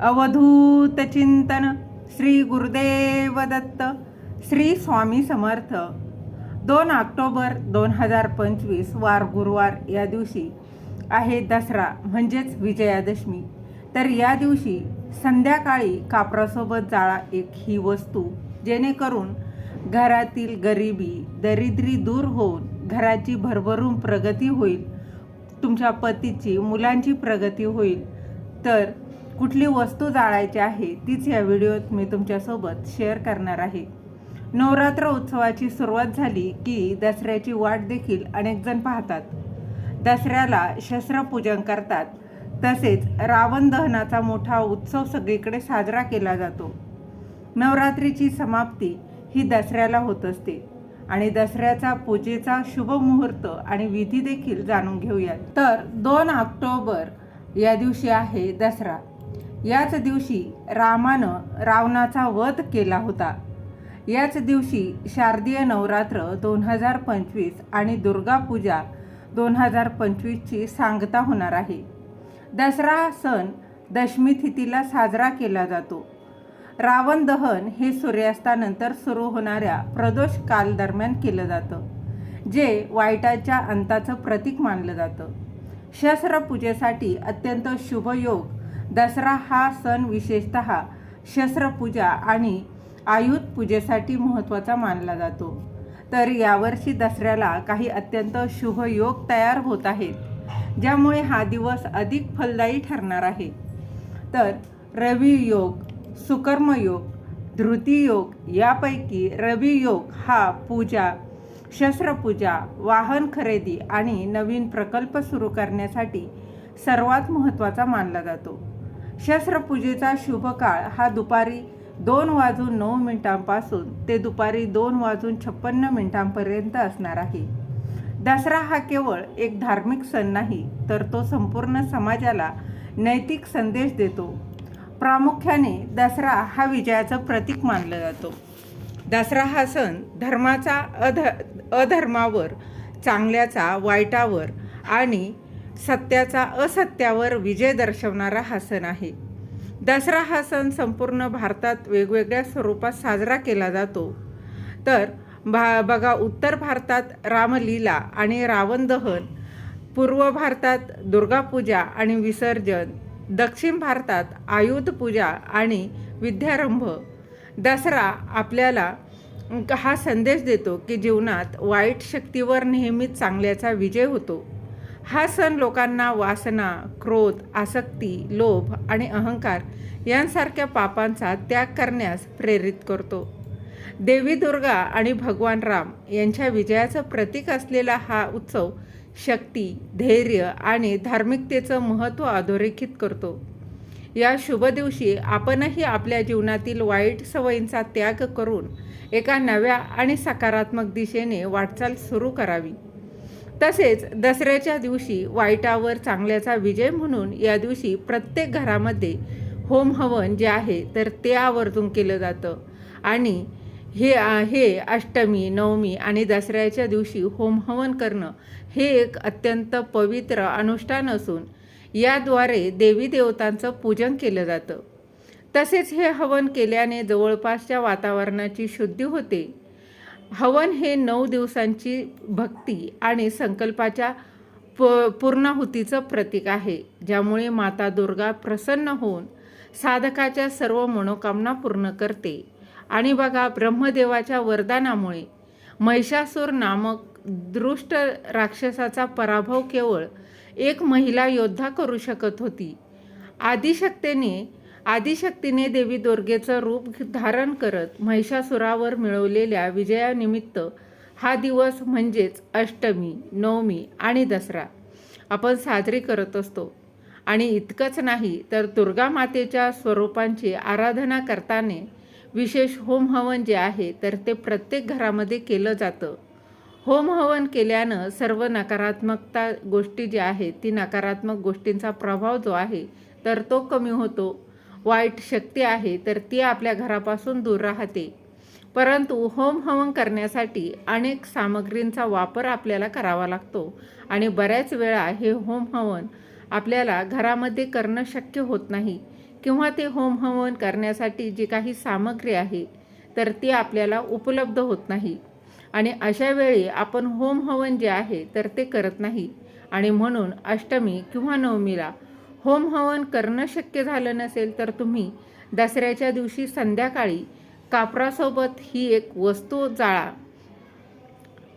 अवधूत चिंतन श्री गुरुदेव दत्त श्री स्वामी समर्थ. दोन ऑक्टोबर दोन हजार पंचवीस वार गुरुवार या दिवशी आहे दसरा म्हणजेच विजयादशमी. तर या दिवशी संध्याकाळी कापरासोबत जाळा एक ही वस्तू जेणेकरून घरातील गरिबी दरिद्री दूर होऊन घराची भरभरून प्रगती होईल तुमच्या पतीची मुलांची प्रगती होईल. तर कुठली वस्तू जाळायची आहे तीच या व्हिडिओत मी तुमच्यासोबत शेअर करणार आहे. नवरात्र उत्सवाची सुरुवात झाली की दसऱ्याची वाट देखील अनेक जण पाहतात. दसऱ्याला शस्त्रपूजन करतात. तसेच रावण दहनाचा मोठा उत्सव सगळीकडे साजरा केला जातो. नवरात्रीची समाप्ती ही दसऱ्याला होत असते आणि दसऱ्याचा पूजेचा शुभ मुहूर्त आणि विधी देखील जाणून घेऊयात. तर दोन ऑक्टोबर या दिवशी आहे दसरा. याच दिवशी रामानं रावणाचा वध केला होता. याच दिवशी शारदीय नवरात्र दोन हजार पंचवीस आणि दुर्गा पूजा दोन हजार पंचवीसची सांगता होणार आहे. दसरा सण दशमी तिथीला साजरा केला जातो. रावण दहन हे सूर्यास्तानंतर सुरू होणाऱ्या प्रदोष काल दरम्यान केलं जातं जे वाईटाच्या अंताचं प्रतीक मानलं जातं. शस्त्रपूजेसाठी अत्यंत शुभयोग दसरा हा सण विशेषत शस्त्रपूजा आणि आयुध पूजेसाठी महत्त्वाचा मानला जातो. तर यावर्षी दसऱ्याला काही अत्यंत शुभ योग तयार होत आहेत ज्यामुळे हा दिवस अधिक फलदायी ठरणार आहे. तर रवी योग सुकर्मयोग धृतीयोग यापैकी रवी योग हा पूजा शस्त्रपूजा वाहन खरेदी आणि नवीन प्रकल्प सुरू करण्यासाठी सर्वात महत्त्वाचा मानला जातो. शस्त्रपूजेचा शुभ काळ हा दुपारी दोन वाजून नऊ मिनिटांपासून ते दुपारी दोन वाजून छप्पन्न मिनिटांपर्यंत असणार आहे. दसरा हा केवळ एक धार्मिक सण नाही तर तो संपूर्ण समाजाला नैतिक संदेश देतो. प्रामुख्याने दसरा हा विजयाचं प्रतीक मानलं जातो. दसरा हा सण धर्माचा अध अधर्मावर चांगल्याचा वाईटावर आणि सत्याचा असत्यावर विजय दर्शवणारा हा सण आहे. दसरा हा सण संपूर्ण भारतात वेगवेगळ्या स्वरूपात साजरा केला जातो. तर भा बघा उत्तर भारतात रामलीला आणि रावण दहन पूर्व भारतात दुर्गापूजा आणि विसर्जन दक्षिण भारतात आयुध पूजा आणि विद्यारंभ. दसरा आपल्याला हा संदेश देतो की जीवनात वाईट शक्तीवर नेहमीच चांगल्याचा विजय होतो. हा सण लोकांना वासना क्रोध आसक्ती लोभ आणि अहंकार यांसारख्या पापांचा त्याग करण्यास प्रेरित करतो. देवी दुर्गा आणि भगवान राम यांच्या विजयाचं प्रतीक असलेला हा उत्सव शक्ती धैर्य आणि धार्मिकतेचं महत्त्व अधोरेखित करतो. या शुभ दिवशी आपणही आपल्या जीवनातील वाईट सवयींचा त्याग करून एका नव्या आणि सकारात्मक दिशेने वाटचाल सुरू करावी. तसेच दसऱ्याच्या दिवशी वाईटावर चांगल्याचा विजय म्हणून या दिवशी प्रत्येक घरामध्ये होम हवन जे आहे तर ते आवर्जून केलं जातं. आणि हे हे अष्टमी नवमी आणि दसऱ्याच्या दिवशी होम हवन करणं हे एक अत्यंत पवित्र अनुष्ठान असून याद्वारे देवी देवतांचं पूजन केलं जातं. तसेच हे हवन केल्याने जवळपासच्या वातावरणाची शुद्धी होते. हवन हे नऊ दिवसांची भक्ती आणि संकल्पाच्या प पूर्णाहुतीचं प्रतीक आहे ज्यामुळे माता दुर्गा प्रसन्न होऊन साधकाच्या सर्व मनोकामना पूर्ण करते. आणि बघा ब्रह्मदेवाच्या वरदानामुळे महिषासूर नामक दृष्ट राक्षसाचा पराभव केवळ एक महिला योद्धा करू शकत होती. आदिशक्तेने आदिशक्तीने देवी दुर्गेचं रूप धारण करत महिषासुरावर मिळवलेल्या विजयानिमित्त हा दिवस म्हणजेच अष्टमी नवमी आणि दसरा. आपण साजरी करत असतो. आणि इतकंच नाही तर दुर्गा मातेच्या स्वरूपांची आराधना करताना विशेष होम हवन जे आहे तर ते प्रत्येक घरामध्ये केलं जातं. होम हवन केल्यानं सर्व नकारात्मकता गोष्टी ज्या आहेत ती नकारात्मक गोष्टींचा प्रभाव जो आहे तर तो कमी होतो. वाईट शक्ती आहे तर ती आपल्या घरापासून दूर राहते. परंतु होम हवन करण्यासाठी अनेक सामग्रींचा वापर आपल्याला करावा लागतो आणि बऱ्याच वेळा हे होम हवन आपल्याला घरामध्ये करणं शक्य होत नाही किंवा ते होम हवन करण्यासाठी जी काही सामग्री आहे तर ती आपल्याला उपलब्ध होत नाही. आणि अशा वेळी आपण होम हवन जे आहे तर ते करत नाही. आणि म्हणून अष्टमी किंवा नवमीला होम हवन करणं शक्य झालं नसेल तर तुम्ही दसऱ्याच्या दिवशी संध्याकाळी कापरासोबत ही एक वस्तू जाळा.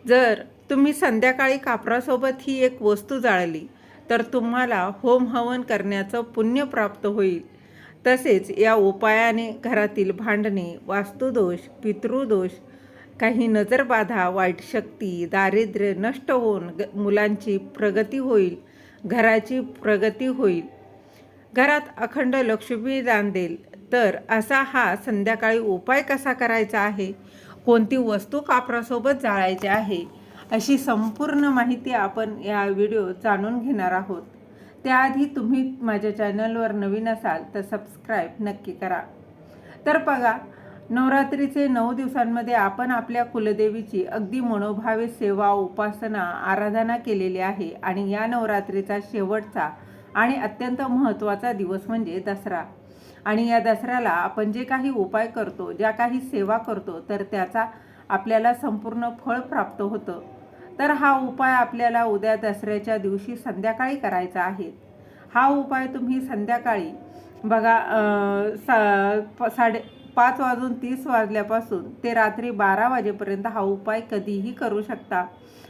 जर तुम्ही संध्याकाळी कापरासोबत ही एक वस्तू जाळली तर तुम्हाला होम हवन करण्याचं पुण्य प्राप्त होईल. तसेच या उपायाने घरातील भांडणे वास्तुदोष पितृदोष काही नजरबाधा वाईट शक्ती दारिद्र्य नष्ट होऊन ग मुलांची प्रगती होईल घराची प्रगती होईल. घरात अखंड लक्ष्मी देईल. तर असा हा संध्याकाळी उपाय कसा करायचा आहे? कोणती वस्तू कापरासोबत जाळायची आहे? अशी संपूर्ण माहिती आपण या व्हिडिओ जाणून घेणार आहोत. त्याआधी तुम्ही माझ्या चॅनलवर नवीन असाल तर सबस्क्राईब नक्की करा. तर बघा नवरात्रीचे नऊ दिवसांमध्ये आपण आपल्या कुलदेवीची अगदी मनोभावे सेवा उपासना आराधना केलेली आहे आणि या नवरात्रीचा शेवटचा आणि अत्यंत महत्त्वाचा दिवस म्हणजे दसरा. आणि या दसऱ्याला आपण जे काही उपाय करतो ज्या काही सेवा करतो तर त्याचा आपल्याला संपूर्ण फळ प्राप्त होतं. तर हा उपाय आपल्याला उद्या दसऱ्याच्या दिवशी संध्याकाळी करायचा आहे. हा उपाय तुम्ही संध्याकाळी बघा सा प- साडे पाच वाजून तीस वाजल्यापासून ते रात्री बारा वाजेपर्यंत हा उपाय कधीही करू शकता.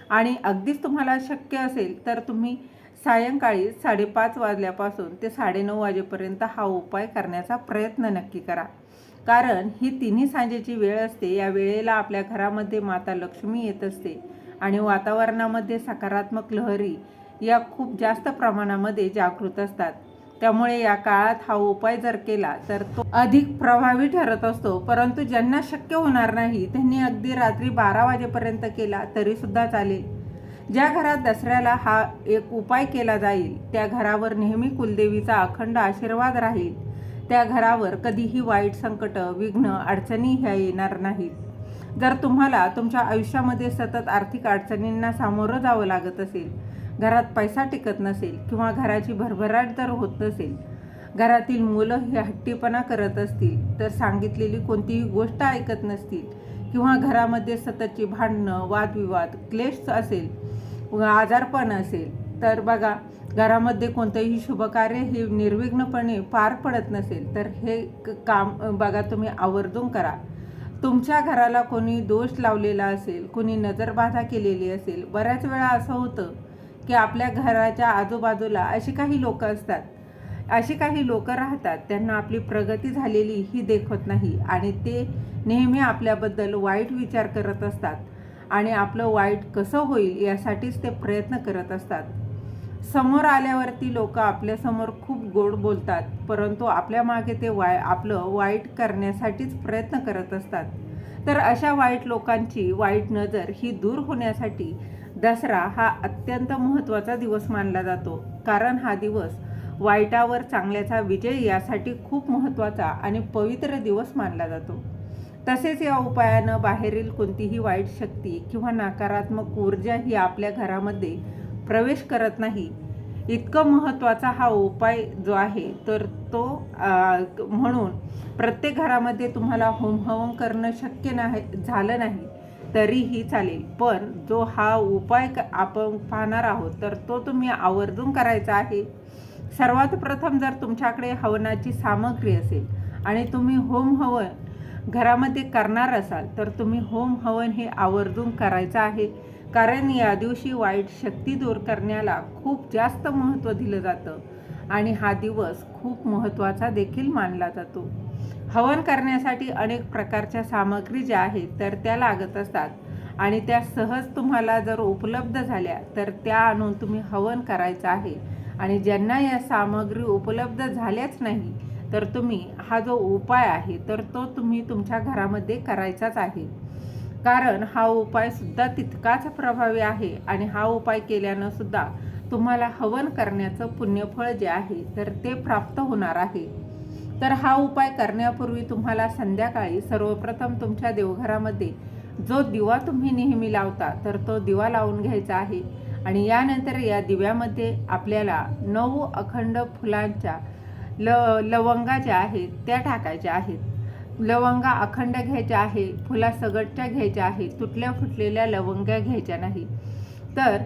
आणि अगदीच तुम्हाला शक्य असेल तर तुम्ही सायंकाळी साडेपाच वाजल्यापासून ते साडेनऊ वाजेपर्यंत हा उपाय करण्याचा प्रयत्न नक्की करा. कारण ही तिन्ही सांजेची वेळ असते. या वेळेला आपल्या घरामध्ये माता लक्ष्मी येत असते आणि वातावरणामध्ये सकारात्मक लहरी या खूप जास्त प्रमाणामध्ये जागृत असतात. त्यामुळे या काळात हा उपाय जर केला तर तो अधिक प्रभावी ठरत असतो. परंतु ज्यांना शक्य होणार नाही त्यांनी अगदी रात्री बारा वाजेपर्यंत केला तरीसुद्धा चालेल. ज्या घरात दसऱ्याला हा एक उपाय केला जाईल त्या घरावर नेहमी कुलदेवीचा अखंड आशीर्वाद राहील. त्या घरावर कधीही वाईट संकट विघ्न अडचणी ह्या येणार नाहीत. जर तुम्हाला तुमच्या आयुष्यामध्ये सतत आर्थिक अडचणींना सामोरं जावं लागत असेल घरात पैसा टिकत नसेल किंवा घराची भरभराट जर होत नसेल घरातील मुलं ही हट्टीपणा करत असतील तर सांगितलेली कोणतीही गोष्ट ऐकत नसतील किंवा घरामध्ये सततची भांडणं वादविवाद क्लेश असेल आजारपण असेल. तर बघा घरामध्ये कोणतंही शुभकार्य हे निर्विघ्नपणे पार पडत नसेल तर हे क- काम बघा तुम्ही आवर्जून करा. तुमच्या घराला कोणी दोष लावलेला असेल कोणी नजरबाधा केलेली असेल बऱ्याच वेळा असं होतं की आपल्या घराच्या आजूबाजूला अशी काही लोक असतात. अशी काही लोक राहतात त्यांना आपली प्रगती झालेली ही देखवत नाही. आणि ते नेहमी आपल्याबद्दल वाईट विचार करत असतात. आणि आपलं वाईट कसं होईल यासाठीच ते प्रयत्न करत असतात. समोर आल्यावरती लोक आपल्यासमोर खूप गोड बोलतात परंतु आपल्या मागे ते वाय आपलं वाईट करण्यासाठीच प्रयत्न करत असतात. तर अशा वाईट लोकांची वाईट नजर ही दूर होण्यासाठी दसरा हा अत्यंत महत्त्वाचा दिवस मानला जातो कारण हा दिवस वाईटावर चांगल्याचा विजय यासाठी खूप महत्त्वाचा आणि पवित्र दिवस मानला जातो. तसेच या उपायानं बाहेरील कोणतीही वाईट शक्ती किंवा नकारात्मक ऊर्जा ही आपल्या घरामध्ये प्रवेश करत नाही. इतकं महत्त्वाचा हा उपाय जो आहे तर तो म्हणून प्रत्येक घरामध्ये तुम्हाला होमहवन करणं शक्य नाही झालं नाही तरीही चालेल. पण जो हा उपाय क- आपण पाहणार आहोत तर तो तुम्ही आवर्जून करायचा आहे. सर्वात प्रथम जर तुमच्याकडे हवनाची सामग्री असेल आणि तुम्ही होम हवन घरामध्ये करणार असाल तर तुम्ही होम हवन हे आवर्जून करायचं आहे. कारण या दिवशी वाईट शक्ती दूर करण्याला खूप जास्त महत्त्व दिलं जातं आणि हा दिवस खूप महत्त्वाचा देखील मानला जातो. हवन करण्यासाठी अनेक प्रकारच्या सामग्री ज्या आहेत तर त्या लागत असतात आणि त्या सहज तुम्हाला जर उपलब्ध झाल्या तर त्या आणून तुम्ही हवन करायचं आहे. आणि ज्यांना या सामग्री उपलब्ध झाल्याच नाही तर तुम्ही हा जो उपाय आहे तर तो तुम्ही तुमच्या घरामध्ये करायचाच आहे. कारण हा उपाय सुद्धा तितकाच प्रभावी आहे आणि हा उपाय केल्यानं सुद्धा तुम्हाला हवन करण्याचं पुण्यफळ जे आहे तर ते प्राप्त होणार आहे. तर हा उपाय करण्यापूर्वी तुम्हाला संध्याकाळी सर्वप्रथम तुमच्या देवघरामध्ये जो दिवा तुम्ही नेहमी लावता तर तो दिवा लावून घ्यायचा आहे. आणि यानंतर या दिव्यामध्ये आपल्याला नऊ अखंड फुलांच्या ल लवंगा ज्या आहेत त्या टाकायच्या आहेत. लवंगा अखंड घ्यायच्या आहे फुला सगटच्या घ्यायच्या आहे तुटल्या फुटलेल्या लवंगा घ्यायच्या नाही. तर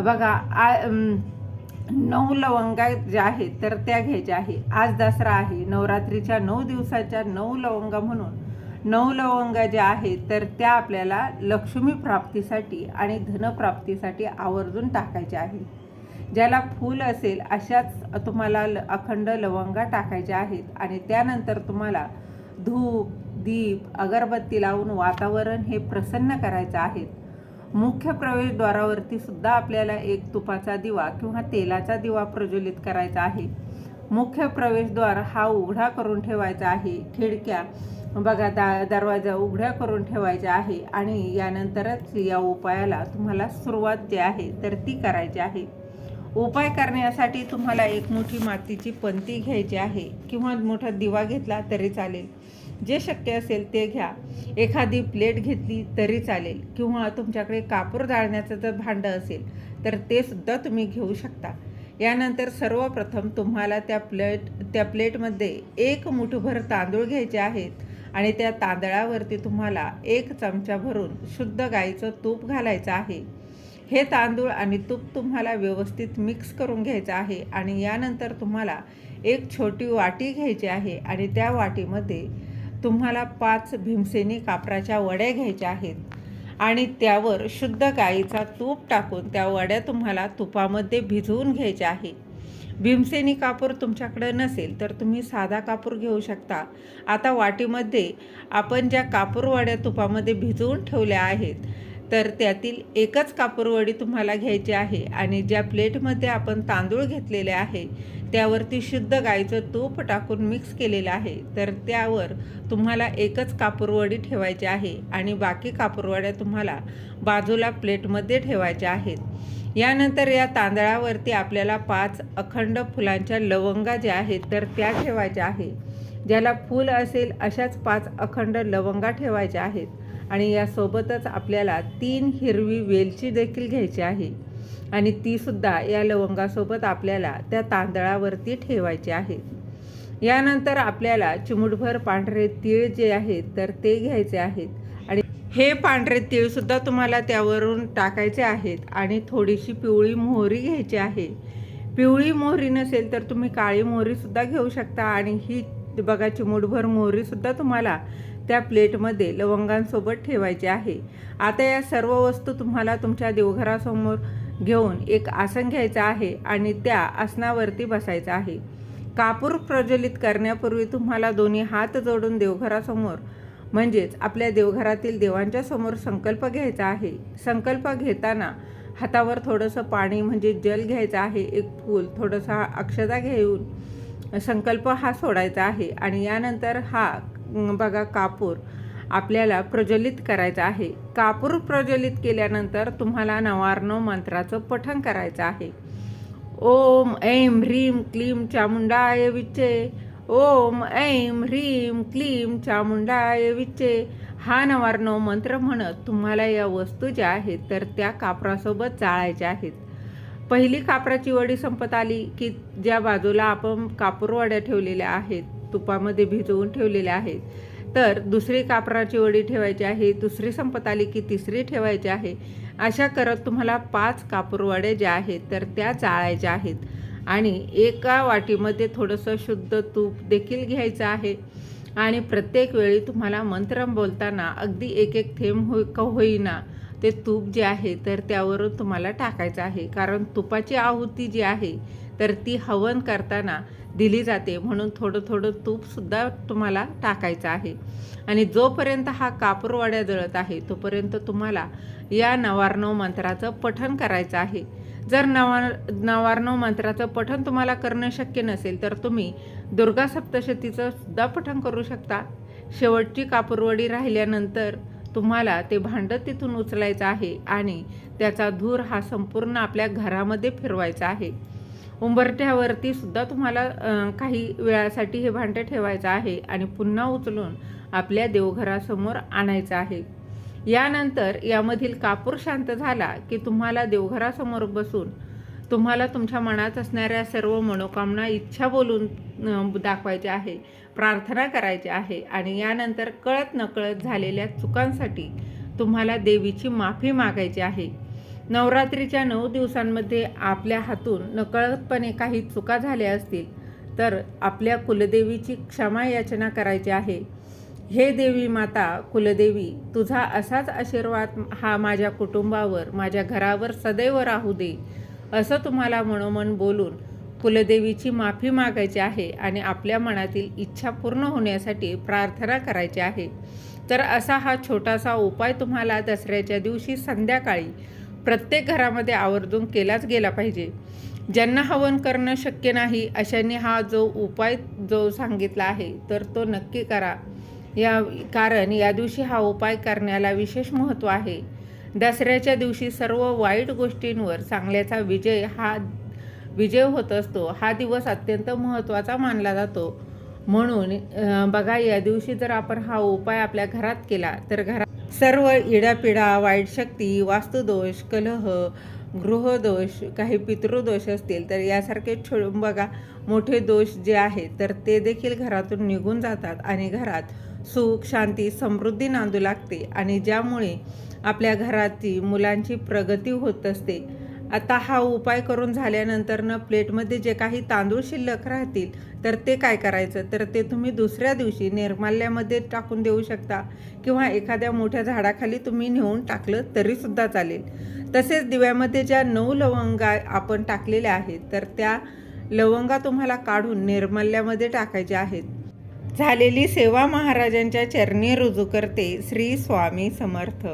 बघा आ नऊ लवंगा ज्या आहेत तर त्या घ्यायच्या आहे. आज दसरा आहे नवरात्रीच्या नऊ दिवसाच्या नऊ लवंगा म्हणून नऊ लवंगा ज्या आहेत तर त्या आपल्याला लक्ष्मी प्राप्तीसाठी आणि धनप्राप्तीसाठी आवर्जून टाकायच्या आहे ज्याला फूल असेल अशाच तुम्हाला ल- अखंड लवंगा टाकायच्या आहेत. आणि त्यानंतर तुम्हाला धूप दीप अगरबत्ती लावून वातावरण हे प्रसन्न करायचं आहे. मुख्य प्रवेशद्वारावरती सुद्धा आपल्याला एक तुपाचा दिवा किंवा तेलाचा दिवा प्रज्वलित करायचा आहे. मुख्य प्रवेशद्वार हा उघडा करून ठेवायचा आहे. खिडक्या बघा दा दरवाजा उघड्या करून ठेवायच्या आहे. आणि यानंतरच या उपायाला तुम्हाला सुरुवात जी आहे तर ती करायची आहे. उपाय करण्यासाठी तुम्हाला एक मोठी मातीची पंती घ्यायची आहे किंवा मोठा दिवा घेतला तरी चालेल. जे शक्य असेल ते घ्या. एखादी प्लेट घेतली तरी चालेल. किंवा तुमच्याकडे कापूर जाळण्याचं जर भांडं असेल तर ते सुद्धा तुम्ही घेऊ शकता. यानंतर सर्वप्रथम तुम्हाला त्या प्लेट त्या प्लेटमध्ये एक मुठभर तांदूळ घ्यायचे आहेत आणि त्या तांदळावरती तुम्हाला एक चमचा भरून शुद्ध गाईचं तूप घालायचं आहे. हे तांदूळ आणि तूप तुम्हाला व्यवस्थित मिक्स करून घ्यायचं आहे आणि यानंतर तुम्हाला एक छोटी वाटी घ्यायची आहे आणि त्या वाटीमध्ये तुम्हाला पाच भीमसेनी कापराच्या वड्या घ्यायच्या आहेत. आणि त्यावर शुद्ध गाईचा तूप टाकून त्या वड्या तुम्हाला तुपामध्ये भिजवून घ्यायच्या आहे. भीमसेनी कापूर तुमच्याकडं नसेल तर तुम्ही साधा कापूर घेऊ शकता. आता वाटीमध्ये आपण ज्या कापूर वड्या तुपामध्ये भिजवून ठेवल्या आहेत तर त्यातील एकच कापूरवडी तुम्हाला घ्यायची आहे आणि ज्या प्लेटमध्ये आपण तांदूळ घेतलेले आहे त्यावरती शुद्ध गाईचं तूप टाकून मिक्स केलेलं आहे तर त्यावर तुम्हाला एकच कापूरवडी ठेवायची आहे आणि बाकी कापूरवड्या तुम्हाला बाजूला प्लेटमध्ये ठेवायच्या आहेत. यानंतर या तांदळावरती आपल्याला पाच अखंड फुलांच्या लवंगा ज्या आहेत तर त्या ठेवायच्या आहे. ज्याला फूल असेल अशाच पाच अखंड लवंगा ठेवायच्या आहेत. आणि यासोबतच आपल्याला तीन हिरवी वेलची देखील घ्यायची आहे. आणि तीसुद्धा या लवंगासोबत आपल्याला त्या तांदळावरती ठेवायची आहे. यानंतर आपल्याला चिमुटभर पांढरे तीळ जे आहेत तर ते घ्यायचे आहेत. आणि हे पांढरे तीळसुद्धा तुम्हाला त्यावरून टाकायचे आहेत आणि थोडीशी पिवळी मोहरी घ्यायची आहे. पिवळी मोहरी नसेल तर तुम्ही काळी मोहरीसुद्धा घेऊ शकता आणि ही बघा चिमूटभर मोहरीसुद्धा तुम्हाला त्या प्लेटमध्ये लवंगांसोबत ठेवायचे आहे. आता या सर्व वस्तू तुम्हाला तुमच्या देवघरासमोर घेऊन एक आसन घ्यायचं आहे आणि त्या आसनावरती बसायचं आहे. कापूर प्रज्वलित करण्यापूर्वी तुम्हाला दोन्ही हात जोडून देवघरासमोर म्हणजेच आपल्या देवघरातील देवांच्या समोर संकल्प घ्यायचा आहे. संकल्प घेताना हातावर थोडंसं पाणी म्हणजे जल घ्यायचं आहे एक फूल थोडंसं अक्षता घेऊन संकल्प हा सोडायचा आहे आणि यानंतर हा बघा कापूर आपल्याला प्रज्वलित करायचं आहे. कापूर प्रज्वलित केल्यानंतर तुम्हाला नवार्णव मंत्राचं पठण करायचं आहे. ओम ऐं ह्रीं क्लीं चामुंडाय विच्चे. ओम ऐं ह्रीं क्लीं चामुंडाय विच्चे. हा नवार्णव मंत्र म्हणत तुम्हाला या वस्तू ज्या आहेत तर त्या कापरासोबत जाळायच्या आहेत. पहिली कापराची वडी संपत आली की ज्या बाजूला आपण कापूरवड्या ठेवलेल्या आहेत तुपामध्ये भिजवून ठेवलेल्या आहेत. तर दुसरी कापराची वडी ठेवायची आहे दुसरी संपत आली की तिसरी ठेवायची आहे. अशा करत तुम्हाला पाच कापूरवड्या ज्या आहेत तर त्या जाळायच्या आहेत. आणि एका वाटीमध्ये थोडंसं शुद्ध तूप देखील घ्यायचं आहे. आणि प्रत्येक वेळी तुम्हाला मंत्र बोलताना अगदी एक एक थेंब होई का होईना ते तूप जे आहे तर त्यावरून तुम्हाला टाकायचं आहे. कारण तुपाची आहुती जी आहे तर ती हवन करताना दिली जाते. म्हणून थोडं थोडं तूपसुद्धा तुम्हाला टाकायचं आहे. आणि जोपर्यंत हा कापूरवाड्या जळत आहे तोपर्यंत तुम्हाला या नवारणव मंत्राचं पठण करायचं आहे. जर नवा नवारणव मंत्राचं पठण तुम्हाला करणं शक्य नसेल तर तुम्ही दुर्गा सप्तशतीचं सुद्धा पठण करू शकता. शेवटची कापूरवडी राहिल्यानंतर तुम्हाला ते भांडं तिथून उचलायचं आहे आणि त्याचा धूर हा संपूर्ण आपल्या घरामध्ये फिरवायचा आहे. उंबरठ्यावरती सुद्धा तुम्हाला काही वेळासाठी हे भांडं ठेवायचं आहे आणि पुन्हा उचलून आपल्या देवघरासमोर आणायचं आहे. यानंतर यामधील कापूर शांत झाला की तुम्हाला देवघरासमोर बसून तुम्हाला तुमच्या मनात असणाऱ्या सर्व मनोकामना इच्छा बोलून दाखवायची दाखवायच्या आहे प्रार्थना करायची आहे आणि यानंतर कळत नकळत झालेल्या चुकांसाठी तुम्हाला देवीची माफी मागायची आहे. नवरात्रीच्या नऊ दिवसांमध्ये आपल्या हातून नकळतपणे काही चुका झाल्या असतील तर आपल्या कुलदेवीची क्षमा याचना करायची आहे. हे देवी माता कुलदेवी तुझा असाच आशीर्वाद हा माझ्या कुटुंबावर माझ्या घरावर सदैव राहू दे असं तुम्हाला मनोमन बोलून कुलदेवीची माफी मागायची आहे आणि आपल्या मनातील इच्छा पूर्ण होण्यासाठी प्रार्थना करायची आहे. तर असा हा छोटासा उपाय तुम्हाला दसऱ्याच्या दिवशी संध्याकाळी प्रत्येक घरामध्ये आवर्जून केलाच गेला पाहिजे. ज्यांना हवन करणं शक्य नाही अशांनी हा जो उपाय जो सांगितला आहे तर तो नक्की करा. या कारण या दिवशी हा उपाय करण्याला विशेष महत्त्व आहे. दसऱ्याच्या दिवशी सर्व वाईट गोष्टींवर चांगल्याचा विजय हा विजय होत असतो. हा दिवस अत्यंत महत्त्वाचा मानला जातो. म्हणून बघा या दिवशी जर आपण हा उपाय आपल्या घरात केला तर घरात सर्व इडापिडा वाईट शक्ती वास्तुदोष कलह गृहदोष काही पितृदोष असतील तर यासारखे छो बघा. मोठे दोष जे आहेत तर ते देखील घरातून निघून जातात आणि घरात सुख शांती समृद्धी नांदू लागते. आणि ज्यामुळे आपल्या घराची मुलांची प्रगती होत असते आता हा उपाय करून झाल्यानंतर न प्लेटमध्ये जे काही तांदूळ शिल्लक राहतील तर ते काय करायचं? तर ते तुम्ही दुसऱ्या दिवशी निर्माल्यामध्ये टाकून देऊ शकता किंवा एखाद्या मोठ्या झाडाखाली तुम्ही नेऊन टाकलं तरीसुद्धा चालेल. तसेच दिव्यामध्ये ज्या नऊ लवंगा आपण टाकलेल्या आहेत तर त्या लवंगा तुम्हाला काढून निर्मल्यामध्ये टाकायच्या आहेत. झालेली सेवा महाराजांच्या चरणी रुजू करते श्री स्वामी समर्थ.